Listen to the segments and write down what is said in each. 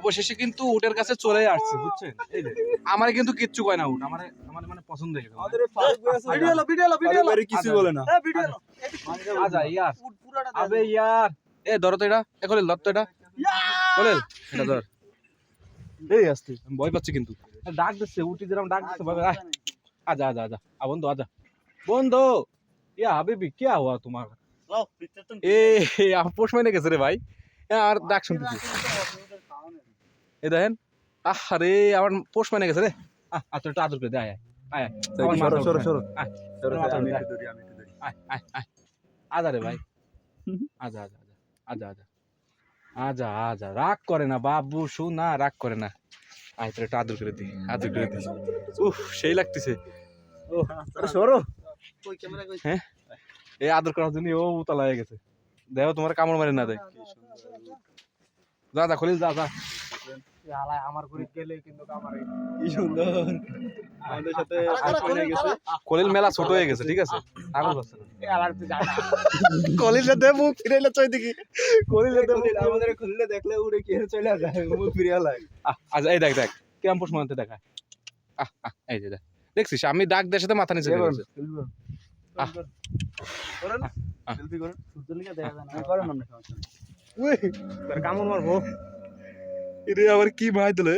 অবশেষে কিন্তু উটের কাছে চলে আসছে বুঝছেন? আমার কিন্তু কিচ্ছু কয় না উট আমার আমার মানে পছন্দ হয়ে গেল ভিডিও কিছু আচ্ছা, বলে না। আচ্ছা।, আচ্ছা, আচ্ছা ইয়ার। আবে ইয়ার। এ ধরো তো এটা। এখন লত এটা। বলেল এটা ধর। এই আসতে। আমি ভয় পাচ্ছি কিন্তু। ডাক দিচ্ছে উটি যেরকম ডাক দিচ্ছে ভাবে আজা আজা আজা আ বন্ধু আজা বন্ধু ইয়া হাবিবি কে হওয়া তোমার? এ আপোষ মেনে গেছে রে ভাই। আর ডাক শুনতেছি এ দেখেন আরে আমার পোষ মাইনে গেছে রে। আহ আচ্ছা একটু আদর করে দে আয় আয়, আজা রে ভাই। আজা আজা আজা আজা আজা আজা রাগ করে না বাবু শোনা রাগ করে না। আয় তোর একটু আদর করে দি আদর করে দি। উফ সেই লাগতেছে। আরে সরো। হ্যাঁ এই আদর করার জন্য ও উতলা হয়ে গেছে। দেখো তোমার কামড় মারি না দেয়। যা যা খলিল যা যা। আমার করে গেলে কিন্তু কি সুন্দর। আমাদের সাথে খারা, আইফোন গেছে। খলিল মেলা ছোট হয়ে গেছে ঠিক আছে? আগল পাচ্ছে না আলার তুই জানা কলিল সাথে মুখ ফিরাইলে চই দেখি। কলিল আমাদের খুললে দেখলে উড়ে কি চলে যায় মুখ ফিরে আলায় আচ্ছা এই দেখ দেখ মানতে দেখায় আহ আহ এই যে দেখ। দেখছিস আমি ডাক সাথে মাথা নিচে গেছে আহ। করেন আহ। সেলফি করেন। সূর্য দেখা যায় না। হ্যাঁ, করেন আমরা সমস্যা উই তোর কামড় মারবো। এটা আবার কি ভাই দিলে?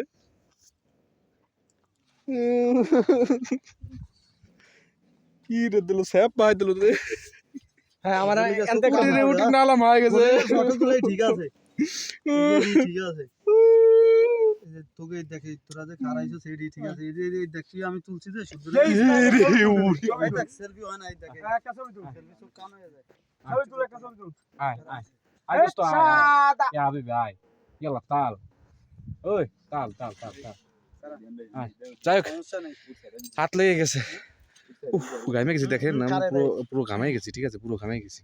কি রে দিল স্যাপ ভাই দিল রে। হ্যাঁ আমার উটি রে উটি নালা মারা গেছে। ঠিক আছে। ঠিক আছে। এই যে তোরা যে খারাইছো সেইটাই ঠিক আছে? এই যে দেখছি আমি তুলছি যে সূর্য এই রে উটি এই দেখ সেলফি হয় না এই দেখে। একটা ছবি তুল। সেলফি সব কান হয়ে যায়। ছবি তুল একটা ছবি তুল। আয় আয়। আয়। দোস্ত আয় ইয়া হাবিবি আয়। ইয়ালা তাল? ওই তাল তাল তাল তাল। যাই হোক হাত লেগে গেছে। উফ ঘামে গেছি দেখেন না পুরো পুরো ঘামে গেছি ঠিক আছে? পুরো ঘামে গেছি।